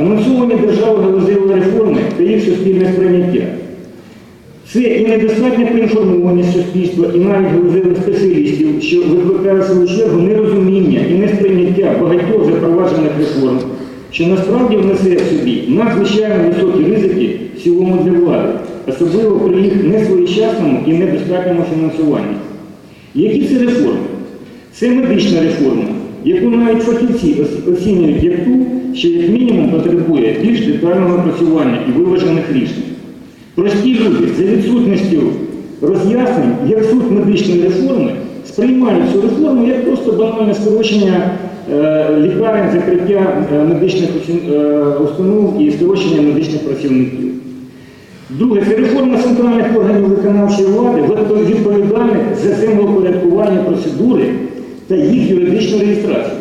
анонсовані державою галузевої реформи та їх суспільне сприйняття. Це і недостатня поінформованість суспільства, і навіть галузевих спеціалістів, що викликає свою чергу нерозуміння і несприйняття багатьох запроваджених реформ, що насправді внесе в собі надзвичайно високі ризики в цілому для влади, особливо при їх несвоєчасному і недостатньому фінансуванні. Які це реформи? Це медична реформа, яку навіть фахівці оцінюють як що як мінімум потребує більш детального опрацювання і виважених рішень. Прості люди за відсутністю роз'яснень, як суть медичної реформи, сприймають цю реформу як просто банальне скорочення е, лікарень, закриття е, медичних е, установ і скорочення медичних працівників. Друге, це реформа центральних органів виконавчої влади відповідальних за землеупорядкування процедури та їх юридичну реєстрацію.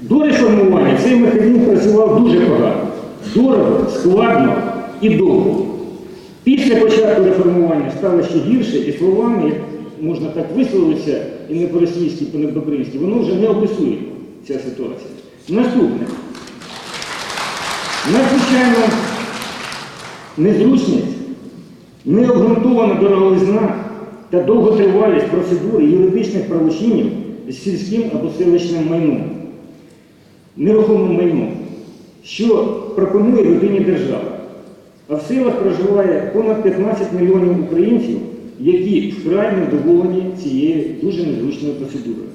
До реформування цей механізм працював дуже погано, дорого, складно і довго. Після початку реформування стало ще гірше, і словами, як можна так висловитися, і не по-російськи, і не по-українськи, воно вже не описує ця ситуація. Наступне. Надзвичайно незручність, необґрунтована дороговизна та довготривалість процедури юридичних правочинів з сільським або селищним майном, нерухомим майном, що пропонує людині держава. А в селах проживає понад 15 мільйонів українців, які вкрай недоволені цією дуже незручною процедурою.